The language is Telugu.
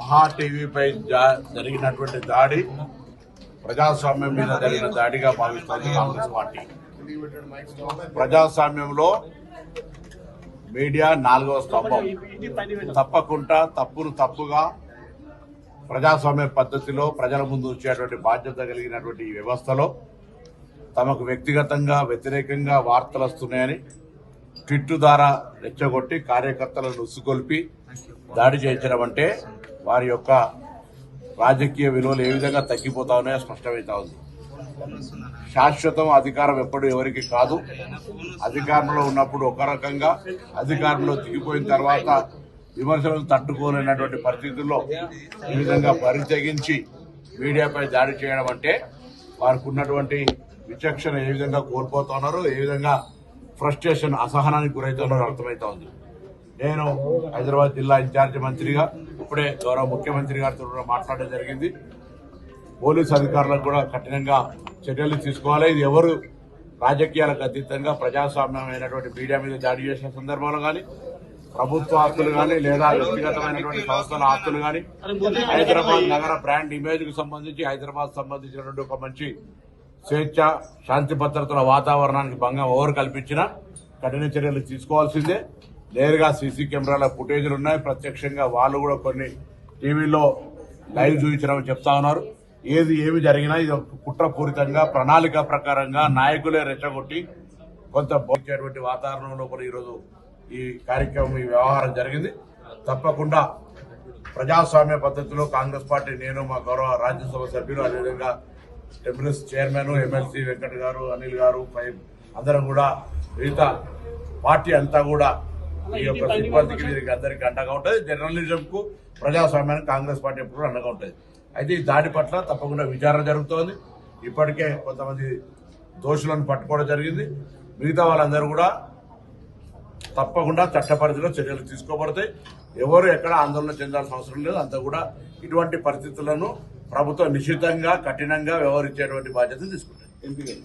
మహా టీవీపై జా- జరిగినటువంటి దాడి ప్రజాస్వామ్యం మీద జరిగిన దాడిగా భావిస్తుంది కాంగ్రెస్ పార్టీ. ప్రజాస్వామ్యంలో మీడియా నాలుగవ స్తంభం. తప్పకుండా తప్పును తప్పుగా ప్రజాస్వామ్య పద్ధతిలో ప్రజల ముందు వచ్చేటువంటి బాధ్యత కలిగినటువంటి ఈ వ్యవస్థలో తమకు వ్యక్తిగతంగా వ్యతిరేకంగా వార్తలు వస్తున్నాయని ట్విట్టు ద్వారా రెచ్చగొట్టి కార్యకర్తలను ఉసుగొల్పి దాడి చేయించడం అంటే వారి యొక్క రాజకీయ విలువలు ఏ విధంగా తగ్గిపోతా ఉన్నాయో స్పష్టమవుతా ఉంది. శాశ్వతం అధికారం ఎప్పుడు ఎవరికి కాదు. అధికారంలో ఉన్నప్పుడు ఒక రకంగా అధికారంలో దిగిపోయిన తర్వాత విమర్శలను తట్టుకోలేనటువంటి పరిస్థితుల్లో ఈ విధంగా పరితగించి మీడియాపై దాడి చేయడం అంటే వారికి ఉన్నటువంటి విచక్షణ ఏ విధంగా కోల్పోతున్నారో ఏ విధంగా ఫ్రస్ట్రేషన్ అసహనానికి గురవుతున్నారో అర్థమవుతా ఉంది. నేను హైదరాబాద్ జిల్లా ఇన్ఛార్జి మంత్రిగా ఇప్పుడే గౌరవ ముఖ్యమంత్రి గారితో కూడా మాట్లాడడం జరిగింది. పోలీసు అధికారులకు కూడా కఠినంగా చర్యలు తీసుకోవాలి. ఇది ఎవరు రాజకీయాలకు అతీతంగా ప్రజాస్వామ్యమైనటువంటి మీడియా మీద దాడి చేసిన సందర్భంలో కానీ ప్రభుత్వ ఆస్తులు కానీ లేదా వ్యక్తిగతమైనటువంటి సంస్థల ఆస్తులు కానీ హైదరాబాద్ నగర బ్రాండ్ ఇమేజ్కు సంబంధించి హైదరాబాద్ సంబంధించినటువంటి ఒక మంచి స్వేచ్ఛ శాంతి భద్రతల వాతావరణానికి భంగం ఎవరు కల్పించినా కఠిన చర్యలు తీసుకోవాల్సిందే. నేరుగా సీసీ కెమెరాల ఫుటేజ్లు ఉన్నాయి. ప్రత్యక్షంగా వాళ్ళు కూడా కొన్ని టీవీలో లైవ్ చూపించడం చెప్తా ఉన్నారు. ఏది ఏమి జరిగినా ఇది ఒక కుట్రపూరితంగా ప్రణాళిక ప్రకారంగా నాయకులే రెచ్చగొట్టి కొంత బోధించేటువంటి వాతావరణంలో కూడా ఈరోజు ఈ కార్యక్రమం ఈ వ్యవహారం జరిగింది. తప్పకుండా ప్రజాస్వామ్య పద్ధతిలో కాంగ్రెస్ పార్టీ నేను మా గౌరవ రాజ్యసభ సభ్యులు అదేవిధంగా టెంపుల్స్ చైర్మన్ ఎమ్మెల్సీ వెంకట్ గారు అనిల్ గారు అందరం కూడా మిగతా పార్టీ అంతా కూడా ఈ యొక్క సిబ్బందికి వీరికి అందరికీ అండగా ఉంటుంది. జర్నలిజం కు ప్రజాస్వామ్యానికి కాంగ్రెస్ పార్టీ ఎప్పుడు అండగా ఉంటుంది. అయితే ఈ దాడి పట్ల తప్పకుండా విచారణ జరుగుతోంది. ఇప్పటికే కొంతమంది దోషులను పట్టుకోవడం జరిగింది. మిగతా వాళ్ళందరూ కూడా తప్పకుండా చట్టపరిధిలో చర్యలు తీసుకోబడతాయి. ఎవరు ఎక్కడ ఆందోళన చెందాల్సిన అవసరం లేదు. అంతా కూడా ఇటువంటి పరిస్థితులను ప్రభుత్వం నిశ్చితంగా కఠినంగా వ్యవహరించేటువంటి బాధ్యత తీసుకుంటాయి ఎంపీ